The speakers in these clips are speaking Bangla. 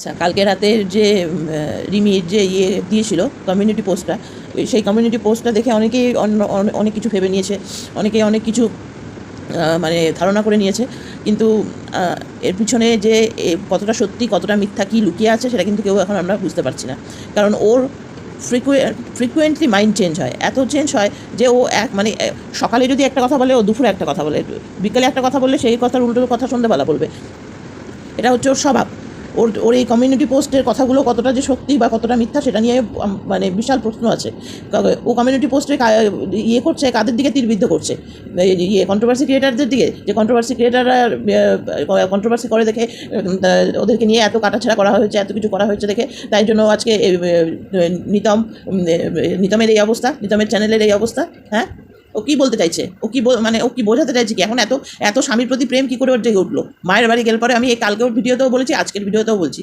আচ্ছা কালকে রাতের যে রিমির যে ইয়ে দিয়েছিল কমিউনিটি পোস্টটা সেই কমিউনিটি পোস্টটা দেখে অনেকেই অনেক কিছু ভেবে নিয়েছে, অনেকেই অনেক কিছু মানে ধারণা করে নিয়েছে, কিন্তু এর পিছনে যে কতটা সত্যি, কতটা মিথ্যা, কী লুকিয়ে আছে সেটা কিন্তু কেউ এখন আমরা বুঝতে পারছি না। কারণ ওর ফ্রিকুয়ে ফ্রিকুয়েন্টলি মাইন্ড চেঞ্জ হয়। এত চেঞ্জ হয় যে ও এক মানে সকালে যদি একটা কথা বলে, ও দুপুরে একটা কথা বলে, বিকালে একটা কথা বললে সেই কথার উল্টো কথা সন্ধ্যেবেলা বলবে। এটা হচ্ছে ওর স্বভাব। ওর ওর এই কমিউনিটি পোস্টের কথাগুলো কতটা যে সত্যি বা কতটা মিথ্যা সেটা নিয়ে মানে বিশাল প্রশ্ন আছে। ও কমিউনিটি পোস্টে ইয়ে করছে, কাদের দিকে তীরবিদ্ধ করছে? ইয়ে কন্ট্রোভার্সি ক্রিয়েটারদের দিকে, যে কন্ট্রোভার্সি ক্রিয়েটাররা কন্ট্রোভার্সি করে দেখে ওদেরকে নিয়ে এত কাটাছেড়া করা হয়েছে, এত কিছু করা হয়েছে দেখে, তাই জন্য আজকে নিতম নিতমের এই অবস্থা, নিতমের চ্যানেলের এই অবস্থা হ্যাঁ? ও কি বলতে চাইছে? ও কি মানে ও কি বোঝাতে চাইছে কি? এখন এত এত স্বামীর প্রতি প্রেম কি করে ওর জেগে উঠল? মায়ের বাড়ি গেলে পরে আমি এই কালকেও ভিডিওতেও বলেছি, আজকের ভিডিওতেও বলছি।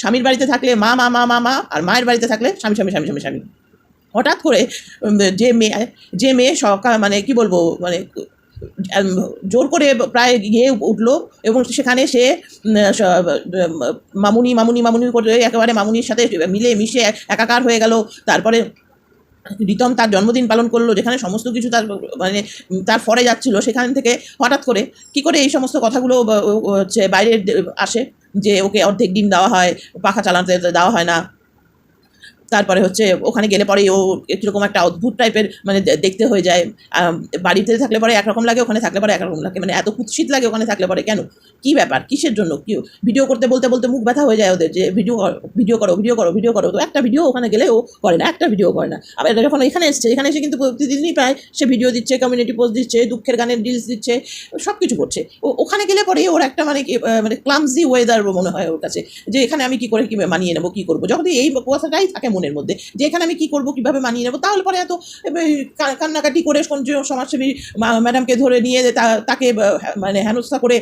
স্বামীর বাড়িতে থাকলে মা মা মা মা মা, আর মায়ের বাড়িতে থাকলে স্বামী স্বামী স্বামী স্বামী স্বামী। হঠাৎ করে যে মেয়ে যে মেয়ে সকাল মানে কি বলব মানে জোর করে প্রায় গিয়ে উঠল এবং সেখানে সে মামুনি মামুনি মামুনি করে একেবারে মামুনির সাথে মিলে মিশে একাকার হয়ে গেল। তারপরে রিতম তার জন্মদিন পালন করল, যেখানে সমস্ত কিছু তার মানে তার ফরে যাচ্ছিল, সেখান থেকে হঠাৎ করে কি করে এই সমস্ত কথাগুলো হচ্ছে বাইরে আসে যে ওকে অর্ধেক ডিম দেওয়া হয়, পাখা চালাতে দেওয়া হয় না তারপরে হচ্ছে ওখানে গেলে পরে ও কীরকম একটা অদ্ভুত টাইপের মানে দেখতে হয়ে যায়। বাড়িতে থাকলে পরে একরকম লাগে, ওখানে থাকলে পরে একরকম লাগে। মানে এত কুৎসিত লাগে ওখানে থাকলে পরে কেন? কি ব্যাপার? কিসের জন্য? কি ভিডিও করতে, বলতে বলতে মুখ ব্যথা হয়ে যায় ওদের যে ভিডিও ভিডিও করো ভিডিও করো ভিডিও করো। তো একটা ভিডিও ওখানে গেলে ও করে না, একটা ভিডিও করে না। আবার এটা যখন এখানে এসছে, এখানে এসে কিন্তু প্রতিদিনই প্রায় সে ভিডিও দিচ্ছে কমিউনিটি পোস্ট দিচ্ছে, দুঃখের গানের রিলস দিচ্ছে সব কিছু করছে। ও, ওখানে গেলে পরে ওর একটা মানে মানে ক্লামজি ওয়েদার মনে হয় ওর কাছে। যে এখানে আমি কি করে কি মানিয়ে নেব, কী করব? যখন এই কথাটাই থাকে মনের মধ্যে। যে এখানে আমি কি করব, কীভাবে মানিয়ে নেব, তাহলে পরে এত কান্নাকাটি করে সমাজসেবী ম্যাডামকে ধরে নিয়ে তাকে মানে হেনস্থা করে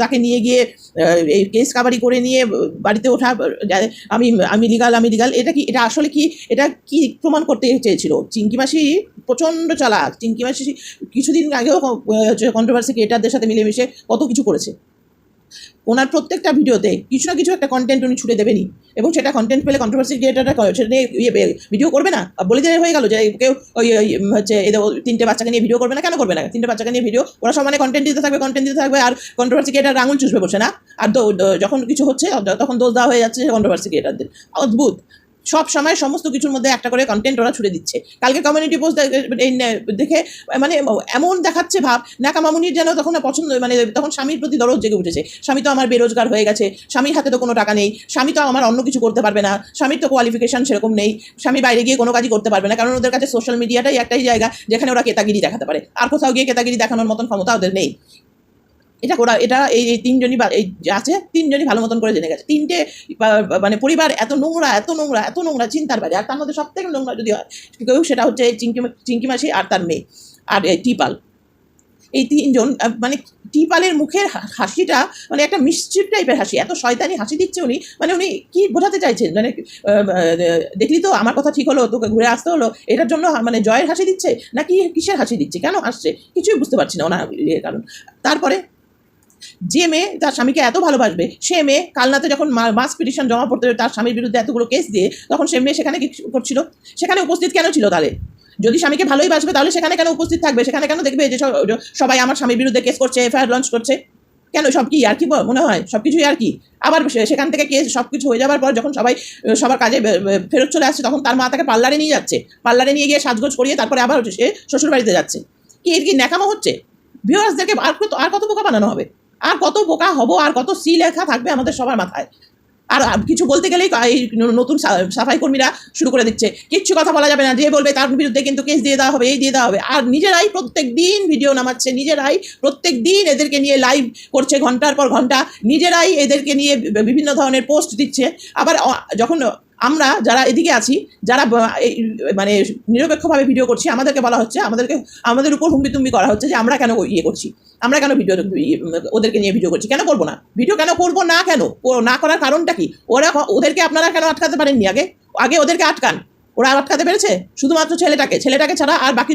তাকে নিয়ে গিয়ে এই কেস কাবারি করে নিয়ে বাড়িতে ওঠা আমি আমি লিগাল আমি লিগাল এটা কি, এটা আসলে কি, এটা কি প্রমাণ করতে চেয়েছিল? চিঙ্কি মাসি প্রচণ্ড চালাক। চিঙ্কি মাসি কিছুদিন আগেও কন্ট্রোভার্সি ক্রিয়েটারদের সাথে মিলেমিশে কত কিছু করেছে। ওনার প্রত্যেকটা ভিডিওতে কিছু না কিছু একটা কন্টেন্ট উনি ছুড়ে দেবেনি এবং সেটা কন্টেন্ট পেলে কন্ট্রোভার্সি ক্রিয়েটাররা সেটা নিয়ে ইয়ে ভিডিও করবে না। বলে দিয়ে হয়ে গেল যে কেউ ওই হচ্ছে তিনটে বাচ্চাকে নিয়ে ভিডিও করবে না, কেন করবে না? তিনটে বাচ্চাকে নিয়ে ভিডিও ওরা সমানে কন্টেন্ট দিতে থাকবে কন্টেন্ট দিতে থাকবে, আর কন্ট্রোভার্সি ক্রিয়েটার আঙুল চুষবে বসে, না? আর যখন কিছু হচ্ছে তখন দোষ দেওয়া হয়ে যাচ্ছে কন্ট্রোভার্সি ক্রিয়েটারদের অদ্ভুত। সব সময় সমস্ত কিছুর মধ্যে একটা করে কন্টেন্ট ওরা ছুড়ে দিচ্ছে। কালকে কমিউনিটি পোস্ট দেখে মানে এমন দেখাচ্ছে ভাব নাকা মামুনির যেন তখন পছন্দ মানে তখন স্বামীর প্রতি দরদ জেগে উঠেছে। স্বামী তো আমার বেরোজগার হয়ে গেছে, স্বামীর হাতে তো কোনো টাকা নেই, স্বামী তো আমার অন্য কিছু করতে পারবে না, স্বামীর তো কোয়ালিফিকেশন সেরকম নেই, স্বামী বাইরে গিয়ে কোনো কাজই করতে পারবে না, কারণ ওদের কাছে সোশ্যাল মিডিয়াটাই একটাই জায়গা, যেখানে ওরা কেতাগিরি দেখাতে পারে। আর কোথাও গিয়ে কেতাগিরি দেখানোর মতন ক্ষমতা ওদের নেই। এটা ওরা, এটা এই তিনজনই বা- এই আছে, তিনজনই ভালো মতন করে জেনে গেছে। তিনটে মানে পরিবার এত নোংরা এত নোংরা এত নোংরা, চিন্তার বাইরে। আর তার মধ্যে সব থেকে নোংরা যদি হয়, কেউ সেটা হচ্ছে এই চিঙ্কি চিঙ্কি মাসি আর তার মেয়ে, আর এই টিপাল। এই তিনজন মানে টিপালের মুখের হাসিটা মানে একটা মিশ্রিপ টাইপের হাসি, এত শয়তানি হাসি দিচ্ছে উনি মানে উনি কি বোঝাতে চাইছেন? মানে দেখলি তো আমার কথা ঠিক হলো, তোকে ঘুরে আসতে হলো, এটার জন্য মানে জয়ের হাসি দিচ্ছে, নাকি কিসের হাসি দিচ্ছে? কেন হাসছে কিছুই বুঝতে পারছি না ওনার কারণ। তারপরে যে মেয়ে তার স্বামীকে এত ভালোবাসবে, সে মেয়ে কালনাতে যখন মাস পিটিশন জমা পড়তে তার স্বামীর বিরুদ্ধে এতগুলো কেস দিয়ে, তখন সে মেয়ে সেখানে কি করছিল। সেখানে উপস্থিত কেন ছিল তাহলে? যদি স্বামীকে ভালোই বাসবে তাহলে সেখানে কেন উপস্থিত থাকবে? সেখানে কেন দেখবে যে সবাই আমার স্বামীর বিরুদ্ধে কেস করছে এফআইআর লঞ্চ করছে? কেন সব কি আর কি মনে হয়? সব কিছুই আর কি? আবার সেখান থেকে কেস সব কিছু হয়ে যাওয়ার পর যখন সবাই সবার কাজে ফেরত চলে আসছে, তখন তার মা তাকে পার্লারে নিয়ে যাচ্ছে। পার্লারে নিয়ে গিয়ে সাজগোজ করিয়ে তারপরে আবার সে শ্বশুরবাড়িতে যাচ্ছে। কি এর কি ন্যাকামো হচ্ছে? ভিউয়ার্সদেরকে আর আর কত বোকা বানানো হবে? আর কত বোকা হব, আর কত সি লেখা থাকবে আমাদের সবার মাথায়। আর কিছু বলতে গেলেই এই নতুন সাফাই কর্মীরা শুরু করে দিচ্ছে। কিচ্ছু কথা বলা যাবে না, যে বলবে তার বিরুদ্ধে কিন্তু কেস দিয়ে দেওয়া হবে, এই দিয়ে দেওয়া হবে। আর নিজেরাই প্রত্যেক দিন ভিডিও নামাচ্ছে, নিজেরাই প্রত্যেক দিন এদেরকে নিয়ে লাইভ করছে, ঘণ্টার পর ঘণ্টা নিজেরাই এদেরকে নিয়ে বিভিন্ন ধরনের পোস্ট দিচ্ছে। আবার যখন আমরা যারা এদিকে আছি, যারা মানে নিরপেক্ষভাবে ভিডিও করছি, আমাদেরকে বলা হচ্ছে, আমাদেরকে, আমাদের উপর হুম্বিতুম্বি করা হচ্ছে যে আমরা কেন ইয়ে করছি। আমরা কেন ভিডিও ওদেরকে নিয়ে ভিডিও করছি? কেন করব না? ভিডিও কেন করব না কেন? না করার কারণটা কি? ওরা ওদেরকে আপনারা কেন আটকাতে পারেননি আগে? আগে ওদেরকে আটকান। ওরা আটকাতে পেরেছে? শুধুমাত্র ছেলেটাকে ছেলেটাকে ছাড়া আর বাকি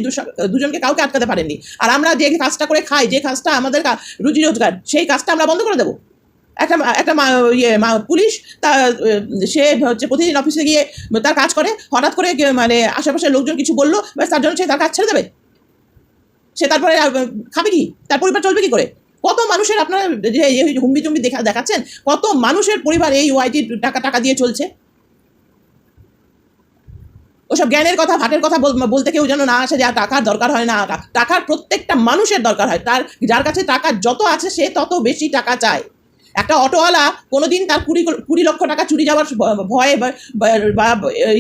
দুজনকে কাউকে আটকাতে পারেননি। আর আমরা যে কাজটা করে খাই, যে কাজটা আমাদের রুজি রোজগার, সেই কাজটা আমরা বন্ধ করে দেবো। একটা একটা ইয়ে পুলিশ, তা সে হচ্ছে প্রতিদিন অফিসে গিয়ে তার কাজ করে, হঠাৎ করে মানে আশেপাশের লোকজন কিছু বলল, ব্যাস তার জন্য সে তার কাজ ছেড়ে দেবে। সে তারপরে খাবে কি? তার পরিবার চলবে কি করে? কত মানুষের আপনারা যে হুম্বি চুম্বি দেখা, দেখাচ্ছেন, কত মানুষের পরিবার এই ওয়াইটি টাকা টাকা দিয়ে চলছে? ওসব জ্ঞানের কথা, ভাটের কথা বল- বলতে কেউ যেন না আসে যে টাকার দরকার হয় না, টাকার প্রত্যেকটা মানুষের দরকার হয়। তার, যার কাছে টাকা যত আছে, সে তত বেশি টাকা চায়। একটা অটোওয়ালা কোনোদিন তার কুড়ি কুড়ি লক্ষ টাকা চুরি যাওয়ার ভয়ে বা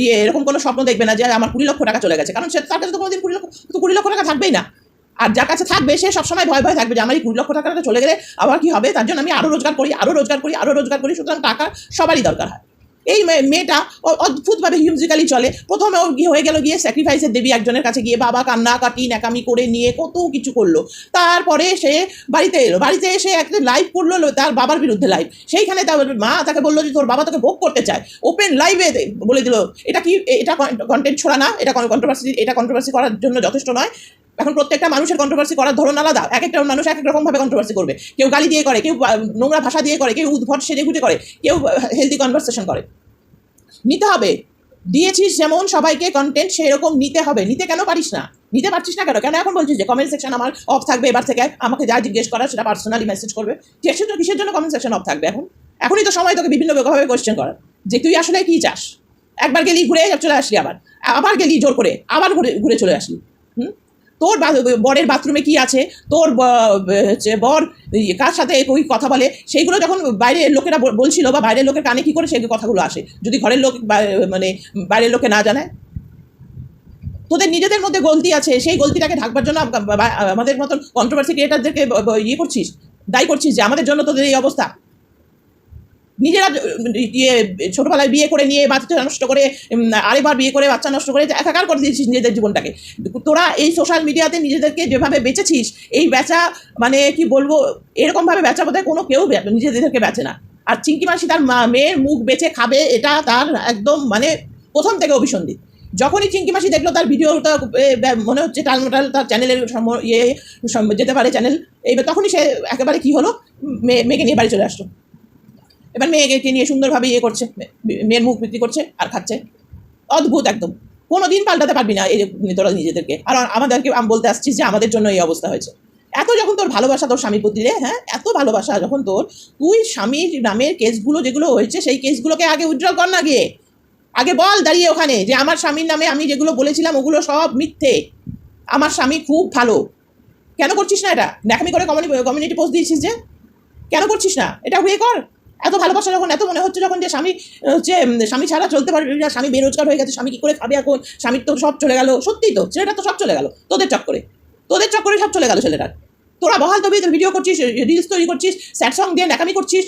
ইয়ে এরকম কোনো স্বপ্ন দেখবে না যে আমার কুড়ি লক্ষ টাকা চলে গেছে। কারণ সে তার কাছে তো কোনোদিন কুড়ি লক্ষ, তো কুড়ি লক্ষ টাকা থাকবেই না। আর যার কাছে থাকবে, সে সবসময় ভয় ভয় থাকবে যে আমার এই কুড়ি লক্ষ টাকাটা চলে গেলে আবার কি হবে? তার জন্য আমি আরও রোজগার করি আরও রোজগার করি আরও রোজগার করি। সুতরাং টাকা সবারই দরকার হয়। এই মেয়েটা অদ্ভুতভাবে হিউজিক্যালি চলে। প্রথমে ও গিয়ে হয়ে গেল গিয়ে স্যাক্রিফাইসের দেবী একজনের কাছে গিয়ে বাবা কান্না কাটি, ন্যাকামি করে নিয়ে কত কিছু করল। তারপরে সে বাড়িতে এলো। বাড়িতে এসে একটা লাইভ করল তার বাবার বিরুদ্ধে লাইভ সেইখানে তার মা তাকে বলল যে তোর বাবা তোকে ভোগ করতে চায়। ওপেন লাইভে বলে দিল, এটা কি এটা কন্টেন্ট ছোড়া না, এটা কন্ট্রোভার্সি এটা কন্ট্রোভার্সি করার জন্য যথেষ্ট নয়। এখন প্রত্যেকটা মানুষের কন্ট্রোভার্সি করার ধরন আলাদা। এক একটা মানুষ এক এক রকমভাবে কন্ট্রোভার্সি করবে। কেউ গালি দিয়ে করে, কেউ নোংরা ভাষা দিয়ে করে, কেউ উদ্ভট সেজে গুটে করে, কেউ হেলদি কনভারসেশন করে। নিতে হবে। দিয়েছিস যেমন সবাইকে কন্টেন্ট সেরকম নিতে হবে। নিতে কেন পারিস না? নিতে পারছিস না কেন? কেন এখন বলছিস যে কমেন্ট সেকশন আমার অফ থাকবে, এবার থেকে আমাকে যা জিজ্ঞেস করা সেটা পার্সোনালি মেসেজ করবে? জন্য কিসের জন্য কমেন্ট সেকশন অফ থাকবে এখন? এখনই তো সময় তোকে বিভিন্নভাবে কোয়েশ্চেন করার। যে তুই আসলে কী চাস? একবার গেলি ঘুরে চলে আসলি আবার। আবার গেলি জোর করে, আবার ঘুরে ঘুরে চলে আসলি। হুম? তোর বরের বাথরুমে কি আছে? তোর বর কার সাথে ওই কথা বলে? সেইগুলো যখন বাইরের লোকেরা বল- বলছিল বা বাইরের লোকের কানে কি করে সেই কথাগুলো আসে? যদি ঘরের লোক মানে বাইরের লোকে না জানায়? তোদের নিজেদের মধ্যে গলতি আছে, সেই গলতিটাকে ঢাকবার জন্য আমাদের মতন কন্ট্রোভার্সি ক্রিয়েটারদেরকে ইয়ে করছিস? দায়ী করছিস যে আমাদের জন্য তোদের এই অবস্থা? নিজেরা ইয়ে ছোটবেলায় বিয়ে করে নিয়ে বাচ্চা নষ্ট করে আরেকবার বিয়ে করে বাচ্চা নষ্ট করে একাকার করে দিয়েছিস নিজেদের জীবনটাকে। তোরা এই সোশ্যাল মিডিয়াতে নিজেদেরকে যেভাবে বেঁচেছিস, এই বেচা মানে কি বলব, এরকমভাবে বেচা বোধহয় কোনো কেউ নিজেদেরকে বেচে না। আর চিঙ্কি মাসি তার মেয়ের মুখ বেচে খাবে, এটা তার একদম মানে প্রথম থেকে অভিসন্ধি। যখনই চিঙ্কি মাসি দেখল তার ভিডিওটা মনে হচ্ছে টালমাটাল তার চ্যানেলের ইয়ে যেতে পারে চ্যানেল এইবার তখনই সে একেবারে কি হলো মেয়ে মেয়েকে নিয়ে বাড়ি চলে আসলো। এবার মেয়েকে নিয়ে সুন্দরভাবে ইয়ে করছে মেয়ের মুখ বিক্রি করছে আর খাচ্ছে। অদ্ভুত একদম। কোনো দিন পাল্টাতে পারবি না এই তোরা নিজেদেরকে। আর আমাদেরকে আমি বলতে আসছিস যে আমাদের জন্য এই অবস্থা হয়েছে। এত যখন তোর ভালোবাসা তোর স্বামীর প্রতি রে হ্যাঁ? এত ভালোবাসা যখন তোর, তুই স্বামীর নামের কেসগুলো যেগুলো হয়েছে সেই কেসগুলোকে আগে উজ্জ্বল কর না গিয়ে। আগে বল দাঁড়িয়ে ওখানে যে আমার স্বামীর নামে আমি যেগুলো বলেছিলাম ওগুলো সব মিথ্যে। আমার স্বামী খুব ভালো। কেন করছিস না এটা? দেখামি করে কমিউনিটি পোস্ট দিয়েছিস যে? কেন করছিস না? এটা হয়ে কর। এত ভালোবাসা যখন, এত মনে হচ্ছে যখন যে স্বামী হচ্ছে স্বামী ছাড়া চলতে পারবে না, স্বামী বেরোজগার হয়ে গেছে, স্বামী কী করে খাবে এখন স্বামীর তো সব চলে গেল। সত্যিই তো, ছেলেটা তো সব চলে গেল, তোদের চক্করে। তোদের চক্করে সব চলে গেল ছেলেটার। তোরা বহাল তবে ভিডিও করছিস রিলস তৈরি করছিস স্যাড সং দিয়ে ন্যাকামি করছিস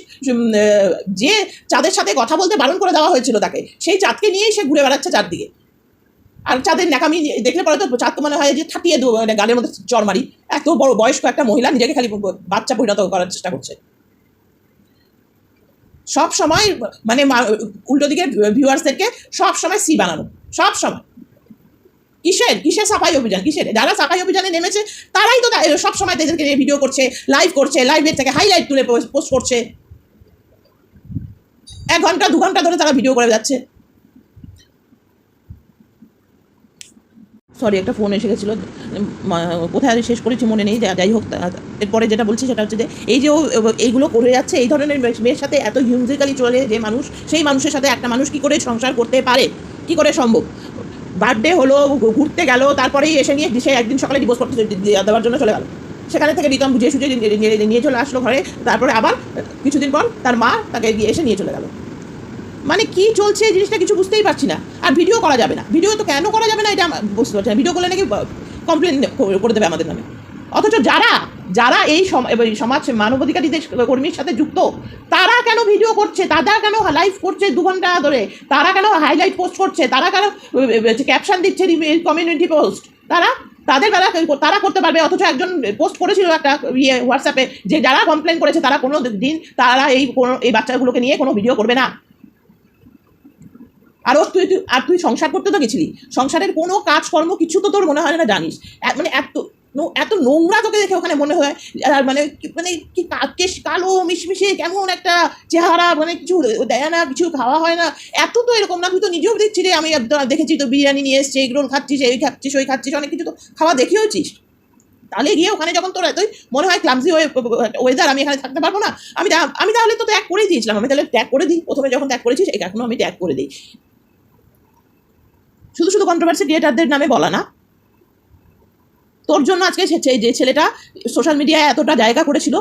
যে চাঁদের সাথে কথা বলতে বারণ করে দেওয়া হয়েছিল তাকে, সেই চাঁদকে নিয়েই সে ঘুরে বেড়াচ্ছে চারদিকে। আর চাঁদের ন্যাকামি দেখলে পরে তো চাঁদ মনে হয় যে থাকিয়ে দেবো মানে গানের মধ্যে চর মারি। এত বড় বয়স্ক একটা মহিলা নিজেকে খালি বাচ্চা পরিণত করার চেষ্টা করছে। সব সময় মানে উল্টো দিকের ভিউয়ার্সদেরকে সব সময় সি বানানো। সব সময়। কিসের? কিসের সাফাই অভিযান? কিসের? যারা সাফাই অভিযানে নেমেছে, তারাই তো সব সময় তাদেরকে ভিডিও করছে লাইভ করছে লাইভের থেকে হাইলাইট তুলে পোস্ট করছে। এক ঘণ্টা, দু ঘণ্টা ধরে তারা ভিডিও করে যাচ্ছে। সরি একটা ফোন এসে গেছিল। কোথায় শেষ করেছি মনে নেই যাই হোক এরপরে যেটা বলছি সেটা হচ্ছে যে এই যে এইগুলো করে যাচ্ছে, এই ধরনের মেয়ের সাথে এত হিউজিক্যালি চলে যে মানুষ, সেই মানুষের সাথে একটা মানুষ কি করে সংসার করতে পারে? কি করে সম্ভব? বার্থডে হলো ঘুরতে গেল, তারপরেই এসে নিয়ে সে একদিন সকালে ডিভোর্স করতে দেওয়ার জন্য চলে গেল। সেখানে থেকে রিতম বুঝিয়ে সুঝিয়ে নিয়ে- চলে আসলো ঘরে, তারপরে আবার কিছুদিন পর তার মা তাকে এসে নিয়ে চলে গেল। মানে কি চলছে এই জিনিসটা কিছু বুঝতেই পারছি না। আর ভিডিও করা যাবে না। ভিডিও তো কেন করা যাবে না এটা বুঝতে পারছি না। ভিডিও করলে নাকি কমপ্লেন করে দেবে আমাদের নামে। অথচ যারা যারা এই সমাজ মানবাধিকারীদের কর্মীর সাথে যুক্ত, তারা কেন ভিডিও করছে? তারা কেন লাইভ করছে দু ঘণ্টা ধরে? তারা কেন হাইলাইট পোস্ট করছে? তারা কেন ক্যাপশন দিচ্ছে কমিউনিটি পোস্ট তারা, তাদের বেলা তারা করতে পারবে, অথচ একজন পোস্ট করেছিল একটা ইয়ে হোয়াটসঅ্যাপে যে যারা কমপ্লেন করেছে, তারা কোনো দিন তারা এই কোনো, এই বাচ্চাগুলোকে নিয়ে কোনো ভিডিও করবে না। আর তুই, তুই- আর তুই সংসার করতে তো গেছিলি। সংসারের কোনো কাজকর্ম কিছু তো তোর মনে হয় না জানিস। মানে এত এত নোংরা তোকে দেখে ওখানে মনে হয় মানে মানে কি কা- কেশ কালো মিশমিশে কেমন একটা চেহারা মানে কিছু দেয় না, কিছু খাওয়া হয় না। এত তো এরকম না, তুই তো নিজেও দেখছি রে আমি দেখেছি তো বিরিয়ানি নিয়ে এসছে এগরোল খাচ্ছিস, এই খাচ্ছিস, ওই খাচ্ছিস, অনেক কিছু তো খাওয়া দেখেওছিস তাহলে গিয়ে ওখানে যখন তোর এতই মনে হয় ক্লামসি ওয়েদার আমি এখানে থাকতে পারব না। আমি আমি তাহলে তো ত্যাগ করেই দিয়েছিলাম। আমি তাহলে ত্যাগ করে দিই। প্রথমে যখন ত্যাগ করেছিস এখনও আমি ত্যাগ করে দিই। শুধু শুধু কন্ট্রোভার্সি ক্রিয়েটারদের নামে বলা না। তোর জন্য আজকে যে ছেলেটা সোশ্যাল মিডিয়ায় এতটা জায়গা করেছিল,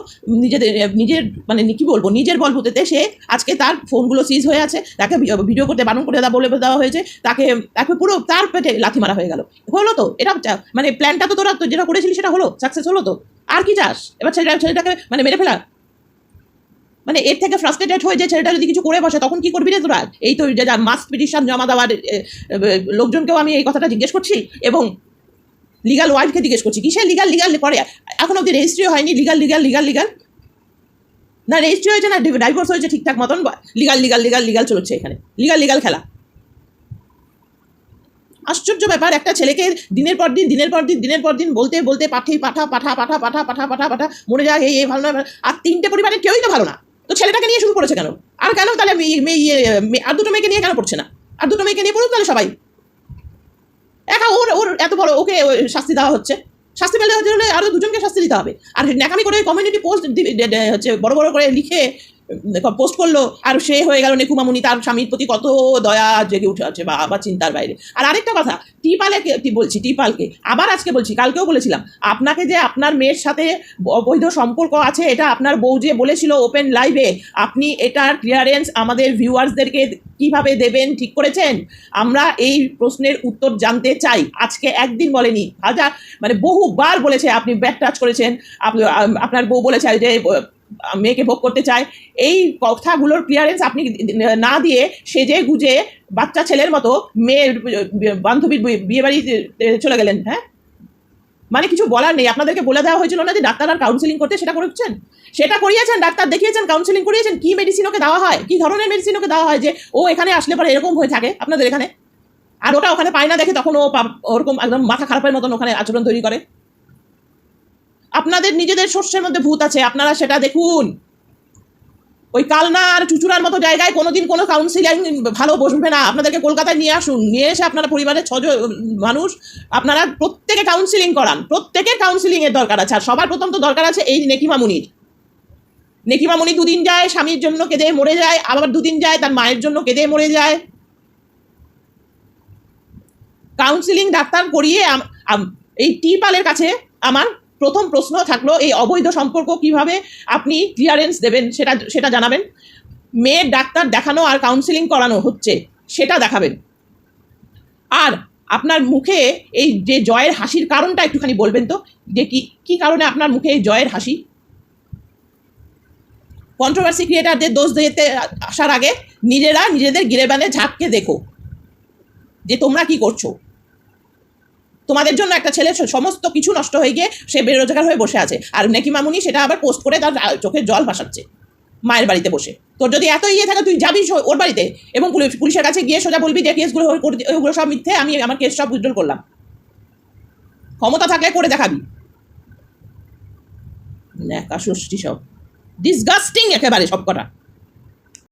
নিজেদের, নিজের মানে কি বলব, নিজের বলবুতেতে সে আজকে তার ফোনগুলো সিজ হয়ে আছে, তাকে ভিডিও করতে বারণ করে দেওয়া, বলে দেওয়া হয়েছে, তাকে তাকে পুরো তার পেটে লাথি মারা হয়ে গেল। হলো তো, এটা মানে প্ল্যানটা তো তোরা, যেটা করেছিলি সেটা হলো সাকসেস হলো তো। আর কি চাস? এবার ছেলেটা, ছেলেটাকে মানে মেরে ফেলা। মানে এর থেকে ফ্রাস্ট্রেটেড হয়ে যে ছেলেটা যদি কিছু করে বসে, তখন কি করবি রে তোরা? এই তো যে মাস্ট পিটিশন জমা দেওয়ার লোকজনকেও আমি এই কথাটা জিজ্ঞেস করছি এবং লিগাল ওয়ার্ডকে জিজ্ঞেস করছি, কিসের লিগাল লিগাল করে? এখন অব্দি রেজিস্ট্রি হয়নি লিগাল লিগাল লিগাল লিগাল না রেজিস্ট্রি হয়েছে না ডাইভোর্স হয়েছে ঠিকঠাক মতন লিগাল লিগাল লিগাল লিগাল চলছে এখানে। লিগাল লিগাল খেলা। আশ্চর্য ব্যাপার, একটা ছেলেকে দিনের পর দিন, দিনের পর দিন, দিনের পর দিন বলতে বলতে পাঠি, পাঠা পাঠা পাঠা পাঠা পাঠা পাঠা পাঠা, মরে যায়, এই ভালো না আর তিনটে পরিবারের কেউই তো ভালো না। তো ছেলেটাকে নিয়ে শুরু করেছে কেন? আর কেন তাহলে ইয়ে, মেয়ে- আর দুটো মেয়েকে নিয়ে কেন পড়ছে না? আর দুটো মেয়েকে নিয়ে পড়ুক তাহলে সবাই। একা ওর ওর এত বড় ওকে শাস্তি দেওয়া হচ্ছে। শাস্তি পেলে হচ্ছে আরও দুজনকে শাস্তি দিতে হবে। আর ন্যাকামি করে কমিউনিটি পোস্ট হচ্ছে বড় বড় করে লিখে পোস্ট করল, আর সে হয়ে গেল নেকুমামুনি, তার স্বামীর প্রতি কত দয়া জেগে উঠে আছে, বা আবার চিন্তার বাইরে। আর আরেকটা কথা টিপালে বলছি, টিপালকে, আবার আজকে বলছি, কালকেও বলেছিলাম, আপনাকে যে আপনার মেয়ের সাথে অবৈধ সম্পর্ক আছে, এটা আপনার বউ যে বলেছিল ওপেন লাইভে আপনি এটার ক্লিয়ারেন্স আমাদের ভিউয়ার্সদেরকে কীভাবে দেবেন, ঠিক করেছেন? আমরা এই প্রশ্নের উত্তর জানতে চাই। আজকে একদিন বলেনি, হাজার মানে বহুবার বলেছে, আপনি ব্যাট টাচ করেছেন। আপনি আপনার বউ বলেছে যে মেয়েকে ভোগ করতে চায়, এই কথাগুলোর ক্লিয়ারেন্স আপনি না দিয়ে সেজে গুজে বাচ্চা ছেলের মতো মেয়ের বান্ধবীর বিয়ে বাড়ি চলে গেলেন হ্যাঁ? মানে কিছু বলার নেই। আপনাদেরকে বলে দেওয়া হয়েছিল না যে ডাক্তার আর কাউন্সিলিং করতে সেটা করেছেন? সেটা করিয়েছেন, ডাক্তার দেখিয়েছেন কাউন্সিলিং করিয়েছেন, কি মেডিসিন ওকে দেওয়া হয়? কি ধরনের মেডিসিন ওকে দেওয়া হয় যে ও এখানে আসলে পরে এরকম হয়ে থাকে আপনাদের এখানে? আর ওটা ওখানে পায় না দেখে তখন ও ওরকম একদম মাথা খারাপের মতন ওখানে আচরণ তৈরি করে। আপনাদের নিজেদের শস্যের মধ্যে ভূত আছে, আপনারা সেটা দেখুন। ওই কালনা আর চুচুড়ার মতো জায়গায় কোনোদিন কোনো কাউন্সিলিং ভালো বসবে না। আপনাদেরকে কলকাতায় নিয়ে আসুন। নিয়ে এসে আপনারা পরিবারের ছজন মানুষ, আপনারা প্রত্যেকে কাউন্সিলিং করান। প্রত্যেকের কাউন্সিলিং এর দরকার আছে। আর সবার প্রথম তো দরকার আছে এই নেকিমামুনির। নেকিমামুনি দুদিন যায়, স্বামীর জন্য কেঁদে মরে যায়, আবার দুদিন যায়, তার মায়ের জন্য কেঁদে মরে যায়। কাউন্সিলিং ডাক্তার করিয়ে এই টিপালের কাছে আমার প্রথম প্রশ্ন থাকল, এই অবৈধ সম্পর্ক কীভাবে আপনি ক্লিয়ারেন্স দেবেন সেটা সেটা জানাবেন। মেয়ের ডাক্তার দেখানো আর কাউন্সিলিং করানো হচ্ছে, সেটা দেখাবেন। আর আপনার মুখে এই যে জয়ের হাসির কারণটা একটুখানি বলবেন তো, যে কি কি কারণে আপনার মুখে এই জয়ের হাসি? কন্ট্রোভার্সি ক্রিয়েটারদের দোষ দিতে আসার আগে নিজেরা নিজেদের গিরেবানে ঝাঁককে দেখো, যে তোমরা কি করছ। তোমাদের জন্য একটা ছেলে সমস্ত কিছু নষ্ট হয়ে গিয়ে সে বেরোজগার হয়ে বসে আছে। আর নেকি মামুনি সেটা আবার পোস্ট করে তার চোখের জল ভাসাচ্ছে, মায়ের বাড়িতে বসে। তোর যদি এত ইয়ে থাকে, তুই যাবি ওর বাড়িতে এবং পুলিশের কাছে গিয়ে সোজা বলবি যে কেসগুলো ওগুলো সব মিথ্যে, আমি আমার কেস সব উইথড্রল করলাম। ক্ষমতা থাকলে করে দেখাবি। ন্যাকা ষষ্ঠী সব। ডিসগাস্টিং একেবারে সব কটা